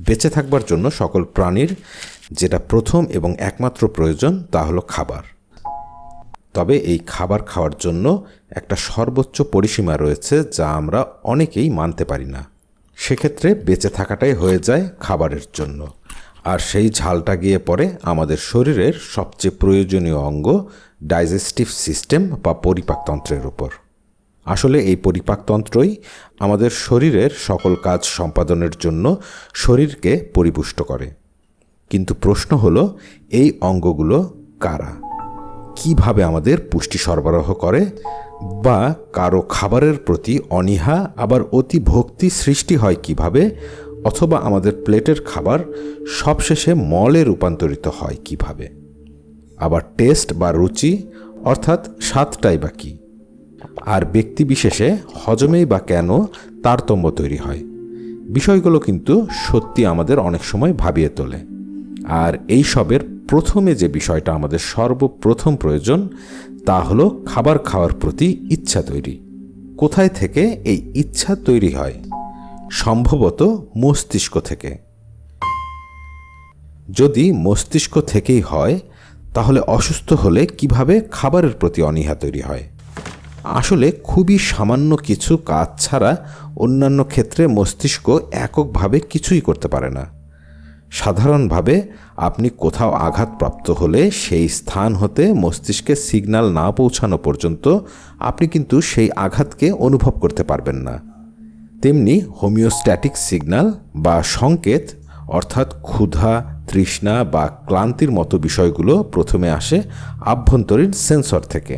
বেঁচে থাকবার জন্য সকল প্রাণীর যেটা প্রথম এবং একমাত্র প্রয়োজন তা হলো খাবার। তবে এই খাবার খাওয়ার জন্য একটা সর্বোচ্চ পরিসীমা রয়েছে যা আমরা অনেকেই মানতে পারি না। সেক্ষেত্রে বেঁচে থাকাটাই হয়ে যায় খাবারের জন্য। আর সেই ঝালটা গিয়ে পড়ে আমাদের শরীরের সবচেয়ে প্রয়োজনীয় অঙ্গ ডাইজেস্টিভ সিস্টেম বা পরিপাকতন্ত্রের উপর। আসলে এই পরিপাকতন্ত্রই আমাদের শরীরের সকল কাজ সম্পাদনের জন্য শরীরকে পরিপুষ্ট করে। কিন্তু প্রশ্ন হলো, এই অঙ্গগুলো কারা? কীভাবে আমাদের পুষ্টি সরবরাহ করে বা কারও খাবারের প্রতি অনীহা, আবার অতি ভক্তি সৃষ্টি হয় কীভাবে, অথবা আমাদের প্লেটের খাবার সবশেষে মলে রূপান্তরিত হয় কীভাবে? আবার টেস্ট বা রুচি, অর্থাৎ স্বাদটাই বা কী? আর ব্যক্তিবিশেষে হজমেই বা কেন তারতম্য তৈরি হয়। বিষয়গুলো কিন্তু সত্যি আমাদের অনেক সময় ভাবিয়ে তোলে। আর এই সবের প্রথমে যে বিষয়টা আমাদের সর্বপ্রথম প্রয়োজন, তা হলো খাবার খাওয়ার প্রতি ইচ্ছা তৈরি। কোথায় থেকে এই ইচ্ছা তৈরি হয়? সম্ভবত মস্তিষ্ক থেকে। যদি মস্তিষ্ক থেকেই হয়, তাহলে অসুস্থ হলে কীভাবে খাবারের প্রতি অনীহা তৈরি হয়? আসলে খুবই সামান্য কিছু কাজ ছাড়া অন্যান্য ক্ষেত্রে মস্তিষ্ক এককভাবে কিছুই করতে পারে না। সাধারণভাবে আপনি কোথাও আঘাতপ্রাপ্ত হলে সেই স্থান হতে মস্তিষ্কে সিগন্যাল না পৌঁছানো পর্যন্ত আপনি কিন্তু সেই আঘাতকে অনুভব করতে পারবেন না। তেমনি হোমিওস্ট্যাটিক সিগন্যাল বা সংকেত অর্থাৎ ক্ষুধা, তৃষ্ণা বা ক্লান্তির মতো বিষয়গুলো প্রথমে আসে আভ্যন্তরীণ সেন্সর থেকে।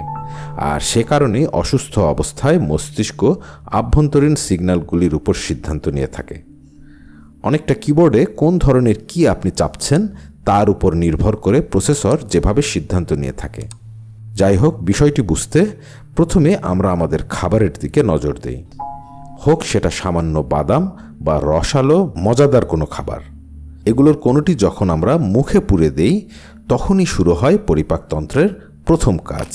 আর সে কারণেই অসুস্থ অবস্থায় মস্তিষ্ক আভ্যন্তরীণ সিগন্যালগুলির উপর সিদ্ধান্ত নিয়ে থাকে। অনেকটা কিবোর্ডে কোন ধরনের কি আপনি চাপছেন তার উপর নির্ভর করে প্রসেসর যেভাবে সিদ্ধান্ত নিয়ে থাকে। যাই হোক, বিষয়টি বুঝতে প্রথমে আমরা আমাদের খাবারের দিকে নজর দেই। হোক সেটা সামান্য বাদাম বা রসালো, মজাদার কোনো খাবার। এগুলোর কোনোটি যখন আমরা মুখে পুরে দেই, তখনই শুরু হয় পরিপাকতন্ত্রের প্রথম কাজ।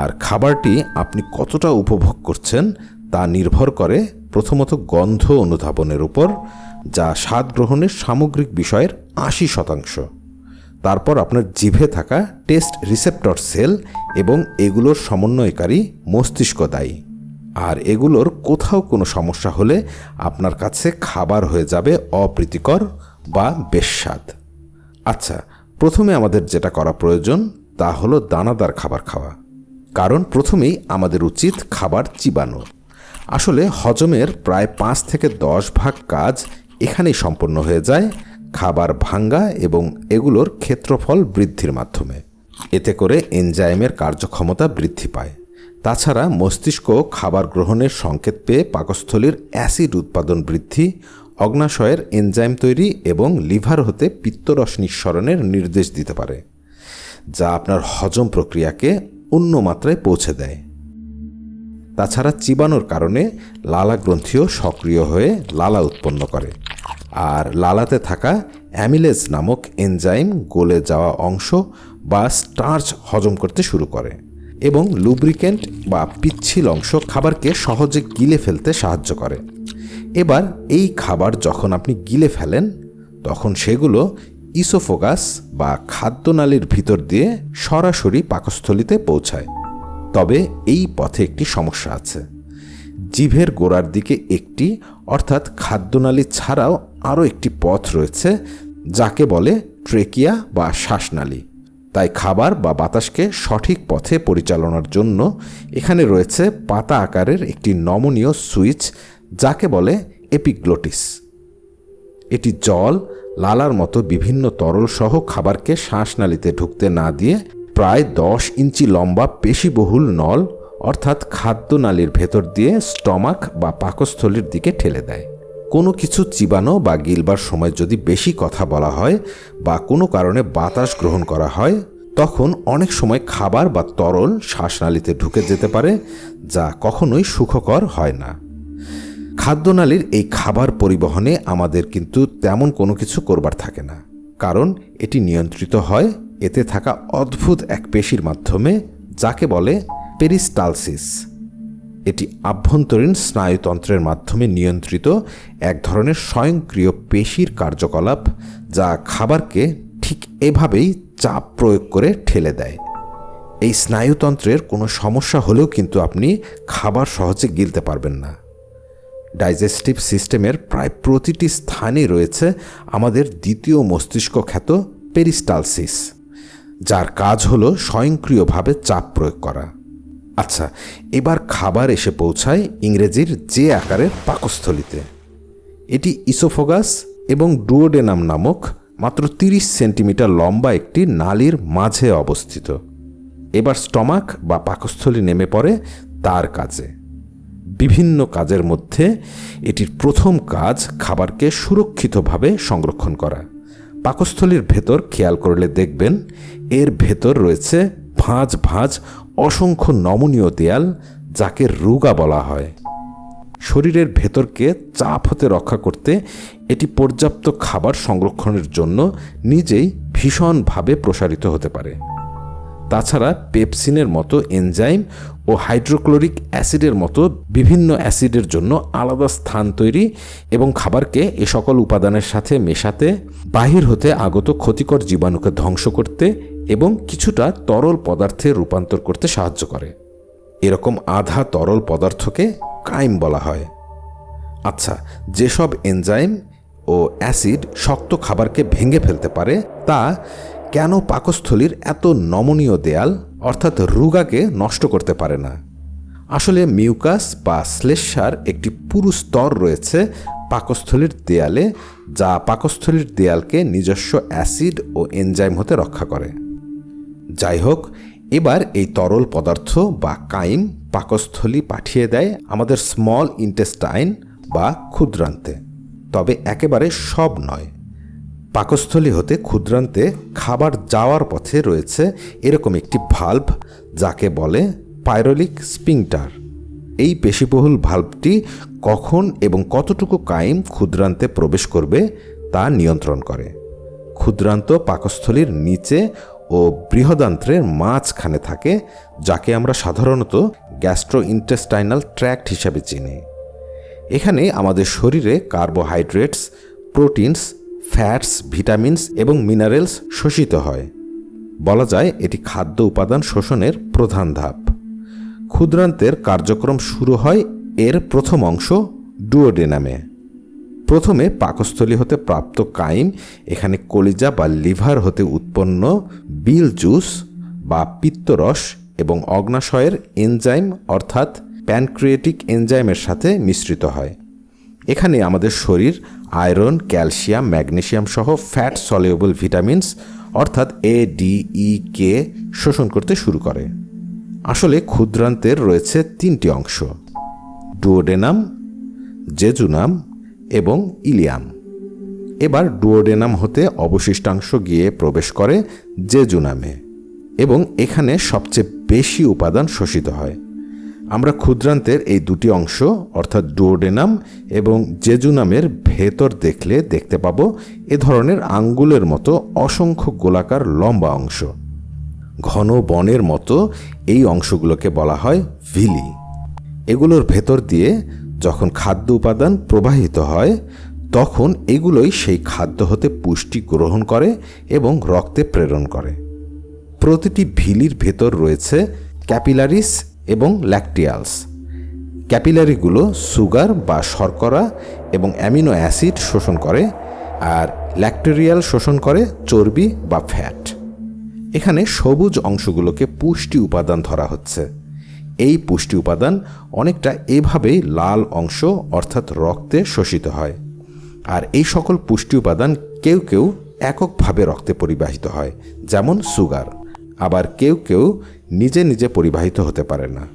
আর খাবারটি আপনি কতটা উপভোগ করছেন, তা নির্ভর করে প্রথমত গন্ধ অনুধাবনের উপর, যা স্বাদ গ্রহণের সামগ্রিক বিষয়ের আশি শতাংশ। তারপর আপনার জিভে থাকা টেস্ট রিসেপ্টর সেল এবং এগুলোর সমন্বয়কারী মস্তিষ্ক দায়ী। আর এগুলোর কোথাও কোনো সমস্যা হলে আপনার কাছে খাবার হয়ে যাবে অপ্রীতিকর বা বেস্বাদ আচ্ছা প্রথমে আমাদের যেটা করা প্রয়োজন তা হলো দানাদার খাবার খাওয়া। কারণ প্রথমেই আমাদের উচিত খাবার চিবানো। আসলে হজমের প্রায় পাঁচ থেকে দশ ভাগ কাজ এখানেই সম্পন্ন হয়ে যায়, খাবার ভাঙ্গা এবং এগুলোর ক্ষেত্রফল বৃদ্ধির মাধ্যমে। এতে করে এনজাইমের কার্যক্ষমতা বৃদ্ধি পায়। তাছাড়া মস্তিষ্ক খাবার গ্রহণের সংকেত পেয়ে পাকস্থলীর অ্যাসিড উৎপাদন বৃদ্ধি অগ্নাশয়ের এনজাইম তৈরি এবং লিভার হতে পিত্তরস নিঃসরণের নির্দেশ দিতে পারে, যা আপনার হজম প্রক্রিয়াকে অন্য মাত্রায় পৌঁছে দেয়। তাছাড়া চিবানোর কারণে লালা গ্রন্থিও সক্রিয় হয়ে লালা উৎপন্ন করে, আর লালাতে থাকা অ্যামিলেজ নামক এনজাইম গলে যাওয়া অংশ বা স্টার্চ হজম করতে শুরু করে এবং লুব্রিকেন্ট বা পিচ্ছিল অংশ খাবারকে সহজে গিলে ফেলতে সাহায্য করে। এবার এই খাবার যখন আপনি গিলে ফেলেন, তখন সেগুলো ইসোফোগাস বা খাদ্যনালীর ভিতর দিয়ে সরাসরি পাকস্থলিতে পৌঁছায়। তবে এই পথে একটি সমস্যা আছে। জিভের গোড়ার দিকে একটি, অর্থাৎ খাদ্যনালী ছাড়াও আরও একটি পথ রয়েছে, যাকে বলে ট্রেকিয়া বা শ্বাসনালী। তাই খাবার বা বাতাসকে সঠিক পথে পরিচালনার জন্য এখানে রয়েছে পাতা আকারের একটি নমনীয় সুইচ যাকে বলে এপিগ্লোটিস। এটি জল, লালার মতো বিভিন্ন তরল সহ খাবারকে শ্বাসনালীতে ঢুকতে না দিয়ে প্রায় দশ ইঞ্চি লম্বা পেশিবহুল নল, অর্থাৎ খাদ্যনালীর ভেতর দিয়ে স্টমাক বা পাকস্থলীর দিকে ঠেলে দেয়। কোনো কিছু চিবানো বা গিলবার সময় যদি বেশি কথা বলা হয় বা কোনো কারণে বাতাস গ্রহণ করা হয়, তখন অনেক সময় খাবার বা তরল শ্বাসনালীতে ঢুকে যেতে পারে, যা কখনোই সুখকর হয় না। খাদ্যনালীর এই খাবার পরিবহনে আমাদের কিন্তু তেমন কোনো কিছু করবার থাকে না। কারণ এটি নিয়ন্ত্রিত হয়, এতে থাকা অদ্ভুত এক পেশির মাধ্যমে, যাকে বলে পেরিস্টালসিস। এটি আভ্যন্তরীণ স্নায়ুতন্ত্রের মাধ্যমে নিয়ন্ত্রিত এক ধরনের স্বয়ংক্রিয় পেশির কার্যকলাপ, যা খাবারকে ঠিক এভাবেই চাপ প্রয়োগ করে ঠেলে দেয়। এই স্নায়ুতন্ত্রের কোনো সমস্যা হলেও কিন্তু আপনি খাবার সহজে গিলতে পারবেন না। ডাইজেস্টিভ সিস্টেমের প্রায় প্রতিটি স্থানে রয়েছে আমাদের দ্বিতীয় মস্তিষ্ক খ্যাত পেরিস্টালসিস, যার কাজ হলো স্বয়ংক্রিয়ভাবে চাপ প্রয়োগ করা। আচ্ছা এবার খাবার এসে পৌঁছায় ইংরেজির যে আকারের পাকস্থলিতে। এটি ইসোফোগাস এবং ডুওডেনাম নামক মাত্র তিরিশ সেন্টিমিটার লম্বা একটি নালীর মাঝে অবস্থিত। এবার স্টমাক বা পাকস্থলী নেমে পড়ে তার কাজে। বিভিন্ন কাজের মধ্যে এটির প্রথম কাজ খাবারকে সুরক্ষিতভাবে সংরক্ষণ করা। পাকস্থলীর ভেতর খেয়াল করলে দেখবেন এর ভেতর রয়েছে ভাঁজ ভাঁজ অসংখ্য নমনীয় দেয়াল, যাকে রুগা বলা হয়। শরীরের ভেতরকে চাপ হতে রক্ষা করতে এটি পর্যাপ্ত খাবার সংরক্ষণের জন্য নিজেই ভীষণভাবে প্রসারিত হতে পারে। তাছাড়া পেপসিনের মতো এনজাইম ও হাইড্রোক্লোরিক অ্যাসিডের মতো বিভিন্ন অ্যাসিডের জন্য আলাদা স্থান তৈরি এবং খাবারকে এ সকল উপাদানের সাথে মেশাতে, বাহির হতে আগত ক্ষতিকর জীবাণুকে ধ্বংস করতে এবং কিছুটা তরল পদার্থে রূপান্তর করতে সাহায্য করে। এরকম আধা তরল পদার্থকে কাইম বলা হয়। আচ্ছা যেসব এনজাইম ও অ্যাসিড শক্ত খাবারকে ভেঙে ফেলতে পারে, তা কেন পাকস্থলীর এত নমনীয় দেয়াল, অর্থাৎ রুগাকে নষ্ট করতে পারে না? আসলে মিউকাস বা শ্লেষার একটি পুরু স্তর রয়েছে পাকস্থলীর দেয়ালে, যা পাকস্থলীর দেয়ালকে নিজস্ব অ্যাসিড ও এনজাইম হতে রক্ষা করে। যাই হোক, এবার এই তরল পদার্থ বা কাইম পাকস্থলী পাঠিয়ে দেয় আমাদের স্মল ইন্টেস্টাইন বা ক্ষুদ্রান্তে। তবে একেবারে সব নয়। পাকস্থলী হতে ক্ষুদ্রান্তে খাবার যাওয়ার পথে রয়েছে এরকম একটি ভাল্ব যাকে বলে পাইরোলিক স্পিংটার এই পেশিবহুল ভাল্বটি কখন এবং কতটুকু কাইম ক্ষুদ্রান্তে প্রবেশ করবে তা নিয়ন্ত্রণ করে। ক্ষুদ্রান্ত পাকস্থলীর নিচে ও বৃহদান্ত্রের মাঝখানে থাকে, যাকে আমরা সাধারণত গ্যাস্ট্রো ইন্টেস্টাইনাল ট্র্যাক্ট হিসাবে চিনি। এখানে আমাদের শরীরে কার্বোহাইড্রেটস প্রোটিনস ফ্যাটস, ভিটামিনস এবং মিনারেলস শোষিত হয়। বলা যায় এটি খাদ্য উপাদান শোষণের প্রধান ধাপ। ক্ষুদ্রান্তের কার্যক্রম শুরু হয় এর প্রথম অংশ ডুওডেনামে প্রথমে পাকস্থলী হতে প্রাপ্ত কাইম এখানে কলিজা বা লিভার হতে উৎপন্ন বিল জুস বা পিত্তরস এবং অগ্নাশয়ের এনজাইম অর্থাৎ প্যানক্রিয়েটিক এনজাইমের সাথে মিশ্রিত হয়। এখানে আমাদের শরীর, আয়রন, ক্যালসিয়াম ম্যাগনেশিয়াম সহ ফ্যাট সলিউবল ভিটামিনস, অর্থাৎ এ ডি ই কে শোষণ করতে শুরু করে। আসলে ক্ষুদ্রান্তের রয়েছে তিনটি অংশ ডুওডেনাম জেজুনাম এবং ইলিয়াম এবার ডুওডেনাম হতে অবশিষ্টাংশ গিয়ে প্রবেশ করে জেজুনামে এবং এখানে সবচেয়ে বেশি উপাদান শোষিত হয়। আমরা ক্ষুদ্রান্তের এই দুটি অংশ, অর্থাৎ ডুওডেনাম এবং জেজুনামের ভেতর দেখলে দেখতে পাবো এ ধরনের আঙ্গুলের মতো অসংখ্য গোলাকার লম্বা অংশ। ঘন বনের মতো এই অংশগুলোকে বলা হয় ভিলি এগুলোর ভেতর দিয়ে যখন খাদ্য উপাদান প্রবাহিত হয়, তখন এগুলোই সেই খাদ্য হতে পুষ্টি গ্রহণ করে এবং রক্তে প্রেরণ করে। প্রতিটি ভিলির ভেতর রয়েছে ক্যাপিলারিস এবং ল্যাকটিয়ালস। ক্যাপিলারিগুলো সুগার বা শর্করা এবং অ্যামিনো অ্যাসিড শোষণ করে আর ল্যাকটেরিয়াল শোষণ করে চর্বি বা ফ্যাট। এখানে সবুজ অংশগুলোকে পুষ্টি উপাদান ধরা হচ্ছে। এই পুষ্টি উপাদান অনেকটা এভাবেই লাল অংশ অর্থাৎ রক্তে শোষিত হয়। আর এই সকল পুষ্টি উপাদান কেউ কেউ এককভাবে রক্তে পরিবাহিত হয়, যেমন সুগার। আবার কেউ কেউ নিজে নিজে পরিবাহিত হতে পারে না।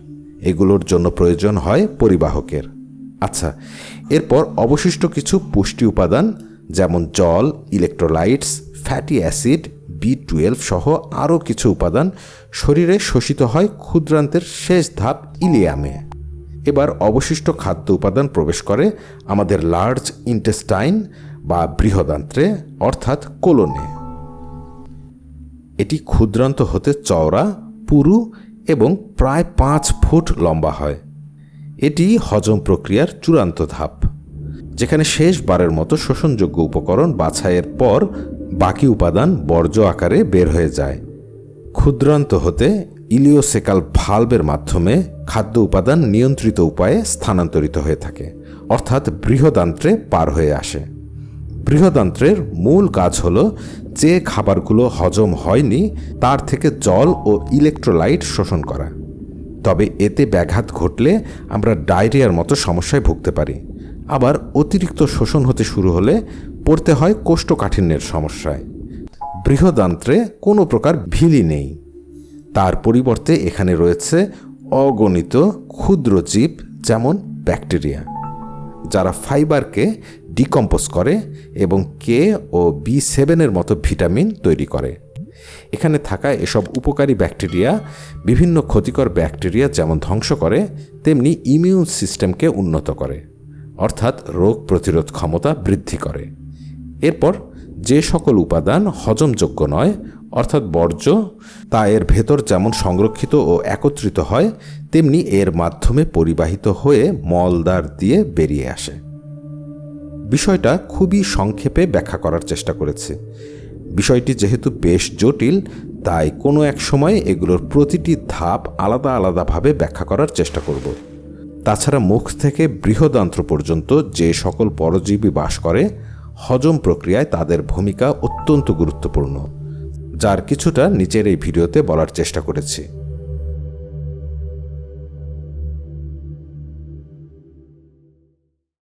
এগুলোর জন্য প্রয়োজন হয় পরিবাহকের। আচ্ছা এরপর অবশিষ্ট কিছু পুষ্টি উপাদান যেমন জল electrolytes fatty acid B twelve সহ আরও কিছু উপাদান শরীরে শোষিত হয় ক্ষুদ্রান্তের শেষ ধাপ ইলিয়ামে। এবার অবশিষ্ট খাদ্য উপাদান প্রবেশ করে আমাদের লার্জ ইন্টেস্টাইন বা বৃহদান্ত্রে, অর্থাৎ কোলনে। এটি ক্ষুদ্রান্ত হতে চওড়া, পুরু এবং প্রায় পাঁচ ফুট লম্বা হয়। এটি হজম প্রক্রিয়ার চূড়ান্ত ধাপ, যেখানে শেষবারের মতো শোষণযোগ্য উপকরণ বাছাইয়ের পর বাকি উপাদান বর্জ্য আকারে বের হয়ে যায়। ক্ষুদ্রান্ত হতে ইলিওসেকাল ভাল্বের মাধ্যমে খাদ্য উপাদান নিয়ন্ত্রিত উপায়ে স্থানান্তরিত হয়ে থাকে, অর্থাৎ বৃহদান্ত্রে পার হয়ে আসে। বৃহদান্ত্রের মূল কাজ হল যে খাবারগুলো হজম হয়নি, তার থেকে জল ও ইলেকট্রোলাইট শোষণ করা। তবে এতে ব্যাঘাত ঘটলে আমরা ডায়রিয়ার মতো সমস্যায় ভুগতে পারি। আবার অতিরিক্ত শোষণ হতে শুরু হলে পড়তে হয় কোষ্ঠকাঠিন্যের সমস্যায়। বৃহদান্ত্রে কোনো প্রকার ভিলি নেই। তার পরিবর্তে এখানে রয়েছে অগণিত ক্ষুদ্র জীব যেমন ব্যাকটেরিয়া, যারা ফাইবারকে ডিকম্পোজ করে এবং কে ও বি সেভেনের মতো ভিটামিন তৈরি করে। এখানে থাকা এসব উপকারী ব্যাকটেরিয়া, বিভিন্ন ক্ষতিকর ব্যাকটেরিয়া যেমন ধ্বংস করে, তেমনি ইমিউন সিস্টেমকে উন্নত করে, অর্থাৎ রোগ প্রতিরোধ ক্ষমতা বৃদ্ধি করে। এরপর যে সকল উপাদান হজমযোগ্য নয়, অর্থাৎ বর্জ্য, তা এর ভেতর যেমন সংরক্ষিত ও একত্রিত হয়, তেমনি এর মাধ্যমে পরিবাহিত হয়ে মলদ্বার দিয়ে বেরিয়ে আসে। বিষয়টা খুবই সংক্ষেপে ব্যাখ্যা করার চেষ্টা করেছে। বিষয়টি যেহেতু বেশ জটিল, তাই কোনো এক সময় এগুলোর প্রতিটি ধাপ আলাদা আলাদাভাবে ব্যাখ্যা করার চেষ্টা করব। তাছাড়া মুখ থেকে বৃহদান্ত্র পর্যন্ত যে সকল পরজীবী বাস করে, হজম প্রক্রিয়ায় তাদের ভূমিকা অত্যন্ত গুরুত্বপূর্ণ, যার কিছুটা নিচের এই ভিডিওতে বলার চেষ্টা করেছি।